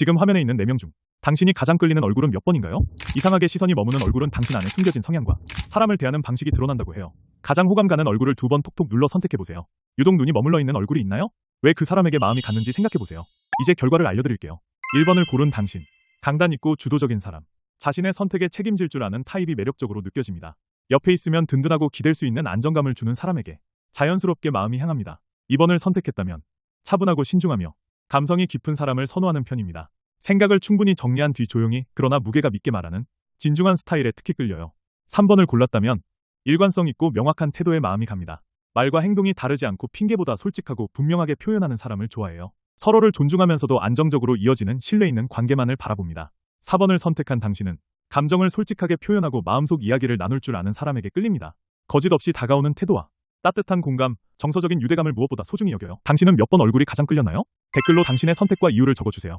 지금 화면에 있는 4명 중 당신이 가장 끌리는 얼굴은 몇 번인가요? 이상하게 시선이 머무는 얼굴은 당신 안에 숨겨진 성향과 사람을 대하는 방식이 드러난다고 해요. 가장 호감 가는 얼굴을 두 번 톡톡 눌러 선택해보세요. 유독 눈이 머물러 있는 얼굴이 있나요? 왜 그 사람에게 마음이 갔는지 생각해보세요. 이제 결과를 알려드릴게요. 1번을 고른 당신. 강단 있고 주도적인 사람. 자신의 선택에 책임질 줄 아는 타입이 매력적으로 느껴집니다. 옆에 있으면 든든하고 기댈 수 있는 안정감을 주는 사람에게 자연스럽게 마음이 향합니다. 2번을 선택했다면 차분하고 신중하며 감성이 깊은 사람을 선호하는 편입니다. 생각을 충분히 정리한 뒤 조용히 그러나 무게가 믿게 말하는 진중한 스타일에 특히 끌려요. 3번을 골랐다면 일관성 있고 명확한 태도에 마음이 갑니다. 말과 행동이 다르지 않고 핑계보다 솔직하고 분명하게 표현하는 사람을 좋아해요. 서로를 존중하면서도 안정적으로 이어지는 신뢰 있는 관계만을 바라봅니다. 4번을 선택한 당신은 감정을 솔직하게 표현하고 마음속 이야기를 나눌 줄 아는 사람에게 끌립니다. 거짓 없이 다가오는 태도와 따뜻한 공감, 정서적인 유대감을 무엇보다 소중히 여겨요. 당신은 몇 번 얼굴이 가장 끌렸나요? 댓글로 당신의 선택과 이유를 적어주세요.